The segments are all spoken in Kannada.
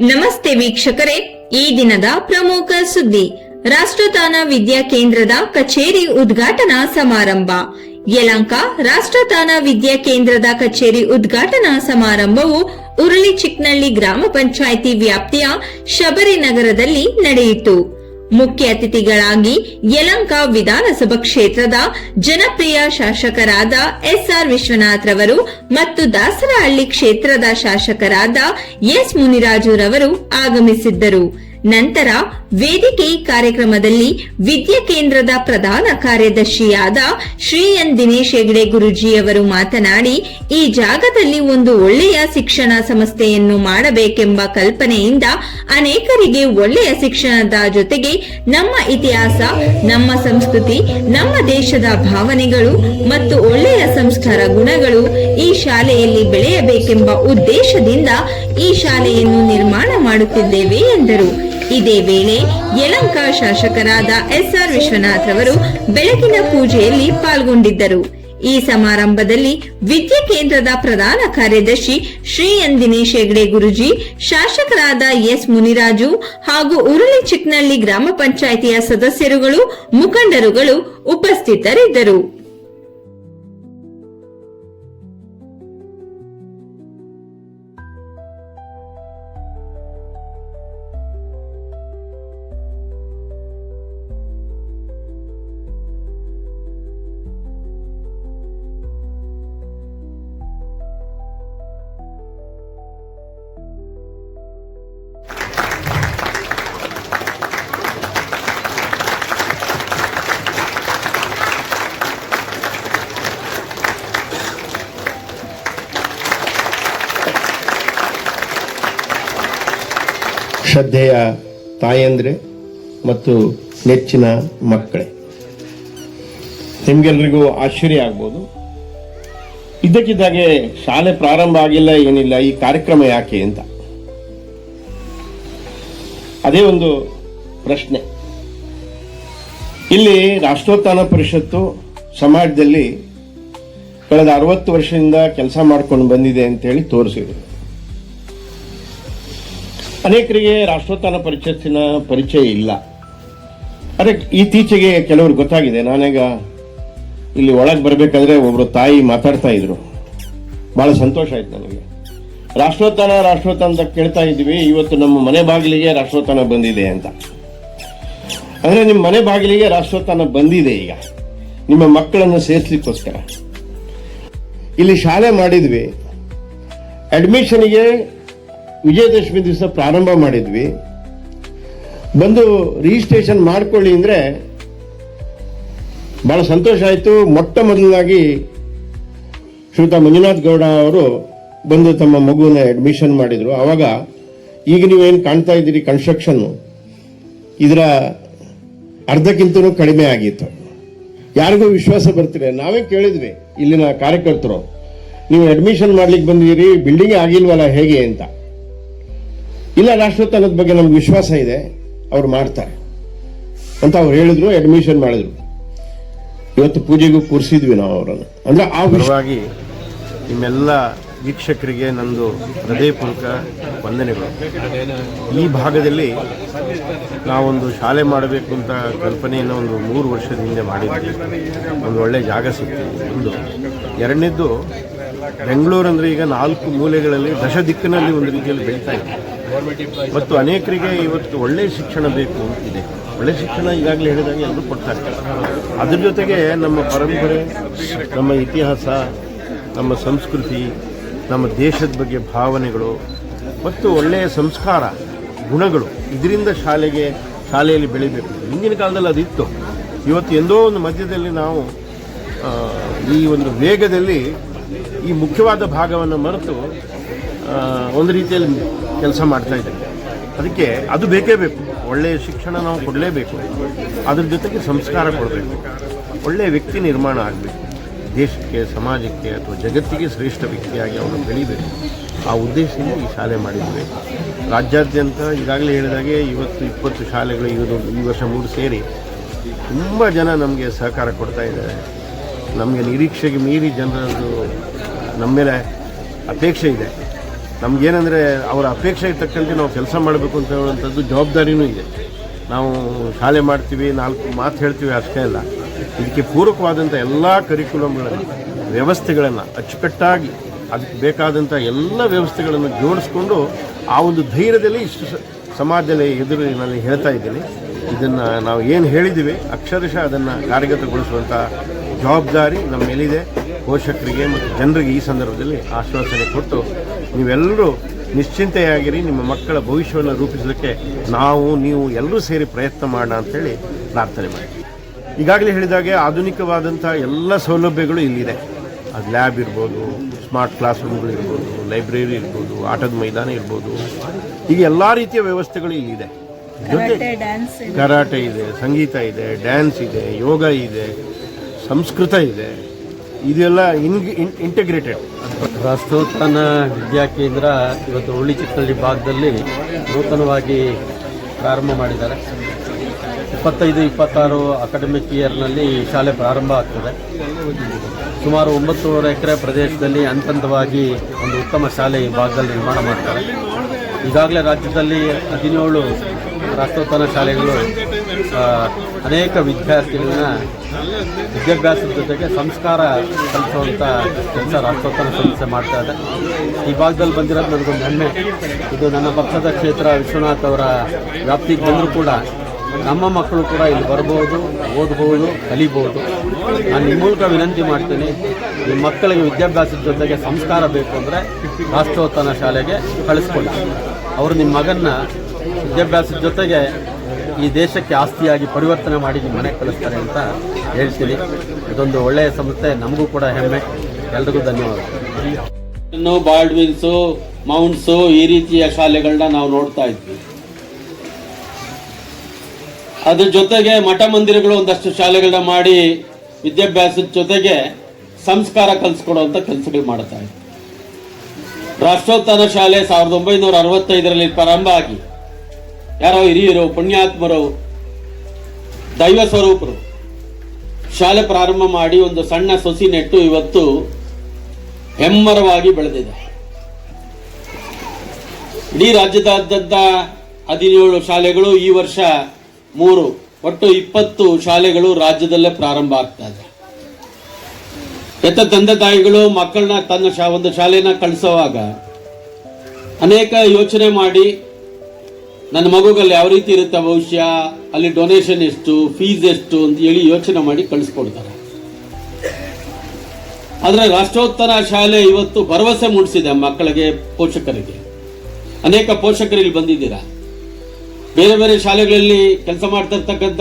ನಮಸ್ತೆ ವೀಕ್ಷಕರೇ. ಈ ದಿನದ ಪ್ರಮುಖ ಸುದ್ದಿ. ರಾಷ್ಟ್ರತಾನ ವಿದ್ಯಾ ಕೇಂದ್ರದ ಕಚೇರಿ ಉದ್ಘಾಟನಾ ಸಮಾರಂಭ. ಯಲಂಕ ರಾಷ್ಟ್ರತಾನ ವಿದ್ಯಾ ಕೇಂದ್ರದ ಕಚೇರಿ ಉದ್ಘಾಟನಾ ಸಮಾರಂಭವು ಉರುಳಿ ಚಿಕ್ನಳ್ಳಿ ಗ್ರಾಮ ಪಂಚಾಯಿತಿ ವ್ಯಾಪ್ತಿಯ ಶಬರಿನಗರದಲ್ಲಿ ನಡೆಯಿತು. ಮುಖ್ಯ ಅತಿಥಿಗಳಾಗಿ ಯಲಂಕ ವಿಧಾನಸಭಾ ಕ್ಷೇತ್ರದ ಜನಪ್ರಿಯ ಶಾಸಕರಾದ ಎಸ್ಆರ್ ವಿಶ್ವನಾಥ್ ರವರು ಮತ್ತು ದಾಸರಹಳ್ಳಿ ಕ್ಷೇತ್ರದ ಶಾಸಕರಾದ ಎಸ್ ಮುನಿರಾಜುರವರು ಆಗಮಿಸಿದ್ದರು. ನಂತರ ವೇದಿಕೆ ಕಾರ್ಯಕ್ರಮದಲ್ಲಿ ವಿದ್ಯಾ ಕೇಂದ್ರದ ಪ್ರಧಾನ ಕಾರ್ಯದರ್ಶಿಯಾದ ಶ್ರೀ ಎನ್ ದಿನೇಶ್ ಹೆಗ್ಡೆ ಗುರುಜಿಯವರು ಮಾತನಾಡಿ, ಈ ಜಾಗದಲ್ಲಿ ಒಂದು ಒಳ್ಳೆಯ ಶಿಕ್ಷಣ ಸಂಸ್ಥೆಯನ್ನು ಮಾಡಬೇಕೆಂಬ ಕಲ್ಪನೆಯಿಂದ ಅನೇಕರಿಗೆ ಒಳ್ಳೆಯ ಶಿಕ್ಷಣದ ಜೊತೆಗೆ ನಮ್ಮ ಇತಿಹಾಸ, ನಮ್ಮ ಸಂಸ್ಕೃತಿ, ನಮ್ಮ ದೇಶದ ಭಾವನೆಗಳು ಮತ್ತು ಒಳ್ಳೆಯ ಸಂಸ್ಕಾರ ಗುಣಗಳು ಈ ಶಾಲೆಯಲ್ಲಿ ಬೆಳೆಯಬೇಕೆಂಬ ಉದ್ದೇಶದಿಂದ ಈ ಶಾಲೆಯನ್ನು ನಿರ್ಮಾಣ ಮಾಡುತ್ತಿದ್ದೇವೆ ಎಂದರು. ಇದೇ ವೇಳೆ ಯಲಂಕ ಶಾಸಕರಾದ ಎಸ್ಆರ್ ವಿಶ್ವನಾಥ್ ಅವರು ಬೆಳಗಿನ ಪೂಜೆಯಲ್ಲಿ ಪಾಲ್ಗೊಂಡಿದ್ದರು. ಈ ಸಮಾರಂಭದಲ್ಲಿ ವಿದ್ಯಾ ಕೇಂದ್ರದ ಪ್ರಧಾನ ಕಾರ್ಯದರ್ಶಿ ಶ್ರೀ ಎನ್ ದಿನೇಶ್ ಹೆಗ್ಡೆ ಗುರುಜಿ, ಶಾಸಕರಾದ ಎಸ್ ಮುನಿರಾಜು ಹಾಗೂ ಉರುಳಿ ಚಿಕ್ನಳ್ಳಿ ಗ್ರಾಮ ಪಂಚಾಯಿತಿಯ ಸದಸ್ಯರುಗಳು, ಮುಖಂಡರುಗಳು ಉಪಸ್ಥಿತರಿದ್ದರು. ಶ್ರದ್ಧೆಯ ತಾಯಂದ್ರೆ ಮತ್ತು ನೆಚ್ಚಿನ ಮಕ್ಕಳೇ. ನಿಮ್ಗೆಲ್ರಿಗೂ ಆಶ್ಚರ್ಯ ಆಗ್ಬೋದು. ಇದ್ದಕ್ಕಿದ್ದಾಗೆ ಶಾಲೆ ಪ್ರಾರಂಭ ಆಗಿಲ್ಲ, ಏನಿಲ್ಲ, ಈ ಕಾರ್ಯಕ್ರಮ ಯಾಕೆ ಅಂತ. ಅದೇ ಒಂದು ಪ್ರಶ್ನೆ. ಇಲ್ಲಿ ರಾಷ್ಟ್ರೋತ್ಥಾನ ಪರಿಷತ್ತು ಸಮಾಜದಲ್ಲಿ ಕಳೆದ ಅರವತ್ತು ವರ್ಷದಿಂದ ಕೆಲಸ ಮಾಡ್ಕೊಂಡು ಬಂದಿದೆ ಅಂತೇಳಿ ತೋರಿಸಿದ್ರು ಅನೇಕರಿಗೆ ರಾಷ್ಟ್ರೋತ್ಥಾನ ಪರಿಷತ್ತಿನ ಪರಿಚಯ ಇಲ್ಲ. ಅದೇ ಇತ್ತೀಚೆಗೆ ಕೆಲವರು ಗೊತ್ತಾಗಿದೆ. ನಾನೀಗ ಇಲ್ಲಿ ಒಳಗೆ ಬರಬೇಕಾದ್ರೆ ಒಬ್ಬರು ತಾಯಿ ಮಾತಾಡ್ತಾ ಇದ್ರು. ಬಹಳ ಸಂತೋಷ ಆಯ್ತು ನನಗೆ. ರಾಷ್ಟ್ರೋತ್ಥಾನ ರಾಷ್ಟ್ರೋತ್ಥಾನ ಅಂತ ಕೇಳ್ತಾ ಇದ್ವಿ ಇವತ್ತು ನಮ್ಮ ಮನೆ ಬಾಗಿಲಿಗೆ ರಾಷ್ಟ್ರೋತ್ಥಾನ ಬಂದಿದೆ ಅಂತ. ಅಂದ್ರೆ ನಿಮ್ಮ ಮನೆ ಬಾಗಿಲಿಗೆ ರಾಷ್ಟ್ರೋತ್ಥಾನ ಬಂದಿದೆ ಈಗ. ನಿಮ್ಮ ಮಕ್ಕಳನ್ನು ಸೇರಿಸ್ಲಿಕ್ಕೋಸ್ಕರ. ಇಲ್ಲಿ ಶಾಲೆ ಮಾಡಿದ್ವಿ. ಅಡ್ಮಿಷನ್ಗೆ ವಿಜಯದಶಮಿ ದಿವಸ ಪ್ರಾರಂಭ ಮಾಡಿದ್ವಿ. ಬಂದು ರಿಜಿಸ್ಟ್ರೇಷನ್ ಮಾಡ್ಕೊಳ್ಳಿ ಅಂದರೆ ಭಾಳ ಸಂತೋಷ ಆಯಿತು. ಮೊಟ್ಟ ಮೊದಲಾಗಿ ಶ್ರೀಯುತ ಮಂಜುನಾಥ್ ಗೌಡ ಅವರು ಬಂದು ತಮ್ಮ ಮಗುವನ್ನ ಅಡ್ಮಿಷನ್ ಮಾಡಿದ್ರು. ಆವಾಗ ಈಗ ನೀವೇನು ಕಾಣ್ತಾ ಇದ್ದೀರಿ ಕನ್ಸ್ಟ್ರಕ್ಷನ್ನು ಇದರ ಅರ್ಧಕ್ಕಿಂತನೂ ಕಡಿಮೆ ಆಗಿತ್ತು. ಯಾರಿಗೂ ವಿಶ್ವಾಸ ಬರ್ತಿಲ್ಲ. ನಾವೇ ಕೇಳಿದ್ವಿ ಇಲ್ಲಿನ ಕಾರ್ಯಕರ್ತರು. ನೀವು ಅಡ್ಮಿಷನ್ ಮಾಡ್ಲಿಕ್ಕೆ ಬಂದಿದ್ದೀರಿ ಬಿಲ್ಡಿಂಗ್ ಆಗಿಲ್ವಲ್ಲ ಹೇಗೆ ಅಂತ. ಇಲ್ಲ, ರಾಷ್ಟ್ರೋತ್ಥಾನದ ಬಗ್ಗೆ ನಮ್ಗೆ ವಿಶ್ವಾಸ ಇದೆ. ಅವ್ರು ಮಾಡ್ತಾರೆ. ಅಂತ ಅವ್ರು ಹೇಳಿದ್ರು ಅಡ್ಮಿಷನ್ ಮಾಡಿದ್ರು. ಇವತ್ತು ಪೂಜೆಗೂ ಕೂರಿಸಿದ್ವಿ ನಾವು ಅವರನ್ನು. ಅಂದ್ರೆ ಆ ಪರವಾಗಿ ನಿಮ್ಮೆಲ್ಲ ವೀಕ್ಷಕರಿಗೆ ನಂದು ಹೃದಯಪೂರ್ವಕ ವಂದನೆಗಳು. ಈ ಭಾಗದಲ್ಲಿ ನಾವೊಂದು ಶಾಲೆ ಮಾಡಬೇಕು ಅಂತ ಕಲ್ಪನೆಯನ್ನು ಒಂದು ಮೂರು ವರ್ಷದ ಹಿಂದೆ ಮಾಡಿದ್ವಿ. ಒಂದು ಒಳ್ಳೆ ಜಾಗ ಸಿಕ್ತು. ಒಂದು. ಎರಡನೇದ್ದು ಬೆಂಗಳೂರು ಅಂದರೆ ಈಗ ನಾಲ್ಕು ಮೂಲೆಗಳಲ್ಲಿ ದಶ ದಿಕ್ಕಿನಲ್ಲಿ ಒಂದು ರೀತಿಯಲ್ಲಿ ಬೆಳೀತಾ ಇದೆ. ಮತ್ತು ಅನೇಕರಿಗೆ ಇವತ್ತು ಒಳ್ಳೆಯ ಶಿಕ್ಷಣ ಬೇಕು ಅಂತಿದೆ. ಒಳ್ಳೆ ಶಿಕ್ಷಣ ಈಗಾಗಲೇ ಹೇಳಿದಾಗ ಎಲ್ಲರೂ ಕೊಡ್ತಾ ಇರ್ತಾರೆ ಅದ್ರ ಜೊತೆಗೆ ನಮ್ಮ ಪರಂಪರೆ ನಮ್ಮ ಇತಿಹಾಸ ನಮ್ಮ ಸಂಸ್ಕೃತಿ ನಮ್ಮ ದೇಶದ ಬಗ್ಗೆ ಭಾವನೆಗಳು ಮತ್ತು ಒಳ್ಳೆಯ ಸಂಸ್ಕಾರ ಗುಣಗಳು ಇದರಿಂದ ಶಾಲೆಗೆ ಶಾಲೆಯಲ್ಲಿ ಬೆಳಿಬೇಕು. ಹಿಂದಿನ ಕಾಲದಲ್ಲಿ ಅದಿತ್ತು. ಇವತ್ತು ಎಂದೋ ಒಂದು ಮಧ್ಯದಲ್ಲಿ ನಾವು ಈ ಒಂದು ವೇಗದಲ್ಲಿ ಈ ಮುಖ್ಯವಾದ ಭಾಗವನ್ನು ಮರೆತು ಒಂದು ರೀತಿಯಲ್ಲಿ ಕೆಲಸ ಮಾಡ್ತಾ ಇದ್ದೇವೆ ಅದಕ್ಕೆ ಅದು ಬೇಕೇ ಬೇಕು. ಒಳ್ಳೆಯ ಶಿಕ್ಷಣ ನಾವು ಕೊಡಲೇಬೇಕು. ಅದ್ರ ಜೊತೆಗೆ ಸಂಸ್ಕಾರ ಕೊಡಬೇಕು. ಒಳ್ಳೆಯ ವ್ಯಕ್ತಿ ನಿರ್ಮಾಣ ಆಗಬೇಕು. ದೇಶಕ್ಕೆ, ಸಮಾಜಕ್ಕೆ ಅಥವಾ ಜಗತ್ತಿಗೆ ಶ್ರೇಷ್ಠ ವ್ಯಕ್ತಿಯಾಗಿ ಅವನು ಬೆಳಿಬೇಕು. ಆ ಉದ್ದೇಶದಿಂದ ಈ ಶಾಲೆ ಮಾಡಿದ್ವಿ ರಾಜ್ಯಾದ್ಯಂತ ಈಗಾಗಲೇ ಹೇಳಿದಾಗೆ ಇವತ್ತು ಇಪ್ಪತ್ತು ಶಾಲೆಗಳು ಇವರು ಈ ವರ್ಷ ಮೂರು ಸೇರಿ ತುಂಬ ಜನ ನಮಗೆ ಸಹಕಾರ ಕೊಡ್ತಾ ಇದ್ದಾರೆ. ನಮಗೆ ನಿರೀಕ್ಷೆಗೆ ಮೀರಿ ಜನರದ್ದು ನಮ್ಮ ಮೇಲೆ ಅಪೇಕ್ಷೆ ಇದೆ. ನಮಗೇನೆಂದರೆ ಅವರ ಅಪೇಕ್ಷೆಗೆ ತಕ್ಕಂತೆ ನಾವು ಕೆಲಸ ಮಾಡಬೇಕು ಅಂತ ಹೇಳುವಂಥದ್ದು ಜವಾಬ್ದಾರಿನೂ ಇದೆ. ನಾವು ಶಾಲೆ ಮಾಡ್ತೀವಿ, ನಾಲ್ಕು ಮಾತು ಹೇಳ್ತೀವಿ ಅಷ್ಟೇ ಅಲ್ಲ. ಇದಕ್ಕೆ ಪೂರಕವಾದಂಥ ಎಲ್ಲ ಕರಿಕ್ಯುಲಮ್ಗಳನ್ನು ವ್ಯವಸ್ಥೆಗಳನ್ನು ಅಚ್ಚುಕಟ್ಟಾಗಿ ಅದಕ್ಕೆ ಬೇಕಾದಂಥ ಎಲ್ಲ ವ್ಯವಸ್ಥೆಗಳನ್ನು ಜೋಡಿಸ್ಕೊಂಡು ಆ ಒಂದು ಧೈರ್ಯದಲ್ಲಿ ಇಷ್ಟು ಸಮಾಜದಲ್ಲಿ ಎದುರು ನಾನು ಹೇಳ್ತಾ ಇದ್ದೀನಿ. ಇದನ್ನು ನಾವು ಏನು ಹೇಳಿದ್ದೀವಿ ಅಕ್ಷರಶಃ ಅದನ್ನು ಕಾರ್ಯಗತಗೊಳಿಸುವಂಥ ಜವಾಬ್ದಾರಿ ನಮ್ಮ ಮೇಲಿದೆ ಪೋಷಕರಿಗೆ ಮತ್ತು ಜನರಿಗೆ ಈ ಸಂದರ್ಭದಲ್ಲಿ ಆಶ್ವಾಸನೆ ಕೊಟ್ಟು ನೀವೆಲ್ಲರೂ ನಿಶ್ಚಿಂತೆಯಾಗಿರಿ ನಿಮ್ಮ ಮಕ್ಕಳ ಭವಿಷ್ಯವನ್ನು ರೂಪಿಸಲಿಕ್ಕೆ ನಾವು ನೀವು ಎಲ್ಲರೂ ಸೇರಿ ಪ್ರಯತ್ನ ಮಾಡೋಣ ಅಂತೇಳಿ ಪ್ರಾರ್ಥನೆ ಮಾಡಿ ಈಗಾಗಲೇ ಹೇಳಿದಾಗೆ ಆಧುನಿಕವಾದಂಥ ಎಲ್ಲ ಸೌಲಭ್ಯಗಳು ಇಲ್ಲಿದೆ. ಅದು ಲ್ಯಾಬ್ ಇರ್ಬೋದು ಸ್ಮಾರ್ಟ್ ಕ್ಲಾಸ್ ರೂಮ್ಗಳು ಇರ್ಬೋದು ಲೈಬ್ರರಿ ಇರ್ಬೋದು ಆಟದ ಮೈದಾನ ಇರ್ಬೋದು. ಈಗ ಎಲ್ಲ ರೀತಿಯ ವ್ಯವಸ್ಥೆಗಳು ಇಲ್ಲಿದೆ. ಜೊತೆ ಕರಾಟೆ ಇದೆ ಸಂಗೀತ ಇದೆ ಡ್ಯಾನ್ಸ್ ಇದೆ ಯೋಗ ಇದೆ ಸಂಸ್ಕೃತ ಇದೆ. ಇದೆಲ್ಲ ಇನ್ ಇಂಟಿಗ್ರೇಟೆಡ್ ರಾಷ್ಟ್ರೋತ್ಥಾನ ವಿದ್ಯಾ ಕೇಂದ್ರ ಇವತ್ತು ಹುಳಿ ಚಿಕ್ಕಳ್ಳಿ ಭಾಗದಲ್ಲಿ ನೂತನವಾಗಿ ಪ್ರಾರಂಭ ಮಾಡಿದ್ದಾರೆ. ಇಪ್ಪತ್ತೈದು, ಇಪ್ಪತ್ತಾರು ಅಕಾಡೆಮಿಕ್ ಇಯರ್ನಲ್ಲಿ ಶಾಲೆ ಪ್ರಾರಂಭ ಆಗ್ತದೆ. ಸುಮಾರು ಒಂಬತ್ತೂವರೆ ಎಕರೆ ಪ್ರದೇಶದಲ್ಲಿ ಹಂತ ಹಂತವಾಗಿ ಒಂದು ಉತ್ತಮ ಶಾಲೆ ಈ ಭಾಗದಲ್ಲಿ ನಿರ್ಮಾಣ ಮಾಡ್ತಾರೆ. ಈಗಾಗಲೇ ರಾಜ್ಯದಲ್ಲಿ ಹದಿನೇಳು ರಾಷ್ಟ್ರೋತ್ಥಾನ ಶಾಲೆಗಳು ಅನೇಕ ವಿದ್ಯಾರ್ಥಿಗಳನ್ನ ವಿದ್ಯಾಭ್ಯಾಸದ ಜೊತೆಗೆ ಸಂಸ್ಕಾರ ಕಲಿಸುವಂಥ ಕೆಲಸ ರಾಷ್ಟ್ರೋತ್ತರ ಸಂಸ್ಥೆ ಮಾಡ್ತಾ ಇದೆ. ಈ ಭಾಗದಲ್ಲಿ ಬಂದಿರೋದು ನನಗೊಂದು ಹೆಮ್ಮೆ. ಇದು ನನ್ನ ಪಕ್ಷದ ಕ್ಷೇತ್ರ ವಿಶ್ವನಾಥ್ ಅವರ ವ್ಯಾಪ್ತಿಗೆ ಬಂದರೂ ಕೂಡ ನಮ್ಮ ಮಕ್ಕಳು ಕೂಡ ಇಲ್ಲಿ ಬರ್ಬೋದು ಓದಬಹುದು ಕಲಿಬೋದು. ನಾನು ನಿಮ್ಮ ಮೂಲಕ ವಿನಂತಿ ಮಾಡ್ತೀನಿ ನಿಮ್ಮ ಮಕ್ಕಳಿಗೆ ವಿದ್ಯಾಭ್ಯಾಸದ ಜೊತೆಗೆ ಸಂಸ್ಕಾರ ಬೇಕು ಅಂದರೆ ರಾಷ್ಟ್ರೋತ್ಥಾನ ಶಾಲೆಗೆ ಕಳಿಸ್ಕೊಳ್ಳಿ. ಅವರು ನಿಮ್ಮ ಮಗನ್ನ ವಿದ್ಯಾಭ್ಯಾಸದ ಜೊತೆಗೆ ಈ ದೇಶಕ್ಕೆ ಆಸ್ತಿಯಾಗಿ ಪರಿವರ್ತನೆ ಮಾಡಿ ನಿಮ್ಮ ಮನೆ ಕಲಿಸ್ತಾರೆ ಅಂತ ಹೇಳ್ತೀನಿ ಇದೊಂದು ಒಳ್ಳೆಯ ಸಂಸ್ಥೆ, ನಮಗೂ ಕೂಡ ಹೆಮ್ಮೆ. ಎಲ್ರಿಗೂ ಧನ್ಯವಾದಗಳು ಬಾಲ್ಡ್ವಿನ್ಸು ಮೌಂಟ್ಸು ಈ ರೀತಿಯ ಶಾಲೆಗಳನ್ನ ನಾವು ನೋಡ್ತಾ ಇದ್ವಿ. ಅದ್ರ ಜೊತೆಗೆ ಮಠ ಮಂದಿರಗಳು ಒಂದಷ್ಟು ಶಾಲೆಗಳನ್ನ ಮಾಡಿ ವಿದ್ಯಾಭ್ಯಾಸದ ಜೊತೆಗೆ ಸಂಸ್ಕಾರ ಕಲಿಸ್ಕೊಡುವಂತ ಕೆಲಸಗಳು ಮಾಡ್ತಾ ಇದ್ವಿ. ರಾಷ್ಟ್ರೋತ್ಥಾನ ಶಾಲೆ ಸಾವಿರದ ಒಂಬೈನೂರ ಅರವತ್ತೈದರಲ್ಲಿ ಪ್ರಾರಂಭ ಆಗಿ ಯಾರೋ ಹಿರಿಯರು, ಪುಣ್ಯಾತ್ಮರು, ದೈವ ಸ್ವರೂಪರು, ಶಾಲೆ ಪ್ರಾರಂಭ ಮಾಡಿ ಒಂದು ಸಣ್ಣ ಸೊಸಿ ನೆಟ್ಟು ಇವತ್ತು ಹೆಮ್ಮರವಾಗಿ ಬೆಳೆದಿದೆ. ಇಡೀ ರಾಜ್ಯದಾದ್ಯಂತ ಹದಿನೇಳು ಶಾಲೆಗಳು ಈ ವರ್ಷ ಮೂರು, ಒಟ್ಟು ಇಪ್ಪತ್ತು ಶಾಲೆಗಳು ರಾಜ್ಯದಲ್ಲೇ ಪ್ರಾರಂಭ ಆಗ್ತಾ ಇದೆ. ಎತ್ತ ತಂದೆ ತಾಯಿಗಳು, ಮಕ್ಕಳನ್ನ ತನ್ನ ಒಂದು ಶಾಲೆನ ಕಳಿಸೋವಾಗ ಅನೇಕ ಯೋಚನೆ ಮಾಡಿ ನನ್ನ ಮಗುಗಲ್ಲಿ ಯಾವ ರೀತಿ ಇರುತ್ತೆ ಭವಿಷ್ಯ? ಅಲ್ಲಿ ಡೊನೇಷನ್ ಎಷ್ಟು ಫೀಸ್ ಎಷ್ಟು ಅಂತ ಹೇಳಿ ಯೋಚನೆ ಮಾಡಿ ಕಳಿಸ್ಕೊಡ್ತಾರೆ. ಆದರೆ ರಾಷ್ಟ್ರೋತ್ತರ ಶಾಲೆ ಇವತ್ತು ಭರವಸೆ ಮೂಡಿಸಿದೆ ಮಕ್ಕಳಿಗೆ, ಪೋಷಕರಿಗೆ. ಅನೇಕ ಪೋಷಕರು ಇಲ್ಲಿ ಬಂದಿದ್ದೀರಾ? ಬೇರೆ ಬೇರೆ ಶಾಲೆಗಳಲ್ಲಿ ಕೆಲಸ ಮಾಡ್ತಿರ್ತಕ್ಕಂಥ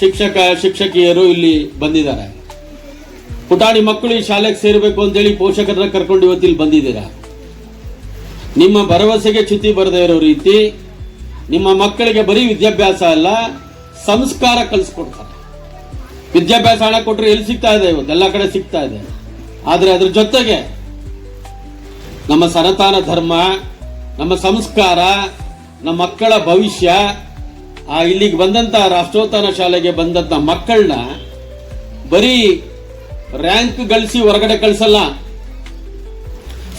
ಶಿಕ್ಷಕ, ಶಿಕ್ಷಕಿಯರು ಇಲ್ಲಿ ಬಂದಿದ್ದಾರೆ. ಪುಟಾಣಿ ಮಕ್ಕಳು ಈ ಶಾಲೆಗೆ ಸೇರಬೇಕು ಅಂತೇಳಿ ಪೋಷಕರನ್ನ ಕರ್ಕೊಂಡು ಇವತ್ತು ಇಲ್ಲಿ ಬಂದಿದ್ದೀರಾ? ನಿಮ್ಮ ಭರವಸೆಗೆ ಚ್ಯುತಿ ಬರದೇ ಇರೋ ರೀತಿ ನಿಮ್ಮ ಮಕ್ಕಳಿಗೆ ಬರೀ ವಿದ್ಯಾಭ್ಯಾಸ ಅಲ್ಲ, ಸಂಸ್ಕಾರ ಕಲಿಸ್ಕೊಡ್ತಾರೆ. ವಿದ್ಯಾಭ್ಯಾಸ ಹಣ ಕೊಟ್ಟರೆ ಎಲ್ಲಿ ಸಿಗ್ತಾ ಇದೆ? ಇವತ್ತು ಎಲ್ಲ ಕಡೆ ಸಿಗ್ತಾ ಇದೆ. ಆದರೆ ಅದ್ರ ಜೊತೆಗೆ ನಮ್ಮ ಸನಾತನ ಧರ್ಮ, ನಮ್ಮ ಸಂಸ್ಕಾರ, ನಮ್ಮ ಮಕ್ಕಳ ಭವಿಷ್ಯ, ಆ ಇಲ್ಲಿಗೆ ಬಂದಂಥ ರಾಷ್ಟ್ರೋತ್ಥಾನ ಶಾಲೆಗೆ ಬಂದಂತ ಮಕ್ಕಳನ್ನ ಬರೀ ರ್ಯಾಂಕ್ ಗಳಿಸಿ ಹೊರಗಡೆ ಕಳಿಸಲ್ಲ.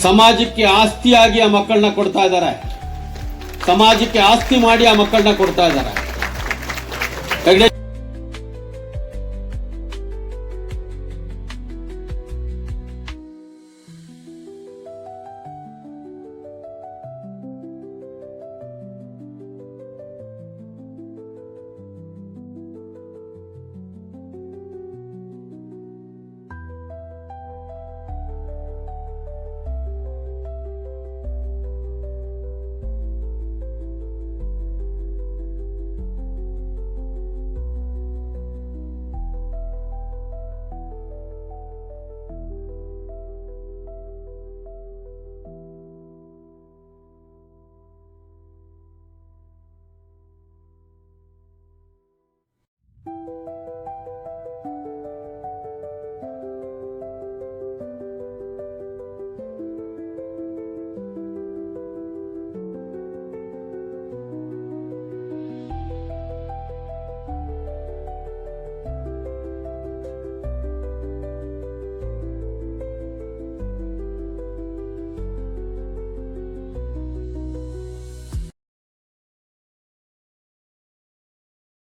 ಸಮಾಜಕ್ಕೆ ಆಸ್ತಿಯಾಗಿ ಆ ಮಕ್ಕಳನ್ನ ಕೊಡ್ತಾ ಇದ್ದಾರೆ. ಸಮಾಜಕ್ಕೆ ಆಸ್ತಿ ಮಾಡಿ ಆ ಮಕ್ಕಳನ್ನ ಕೊಡ್ತಾ ಇದ್ದಾರೆ.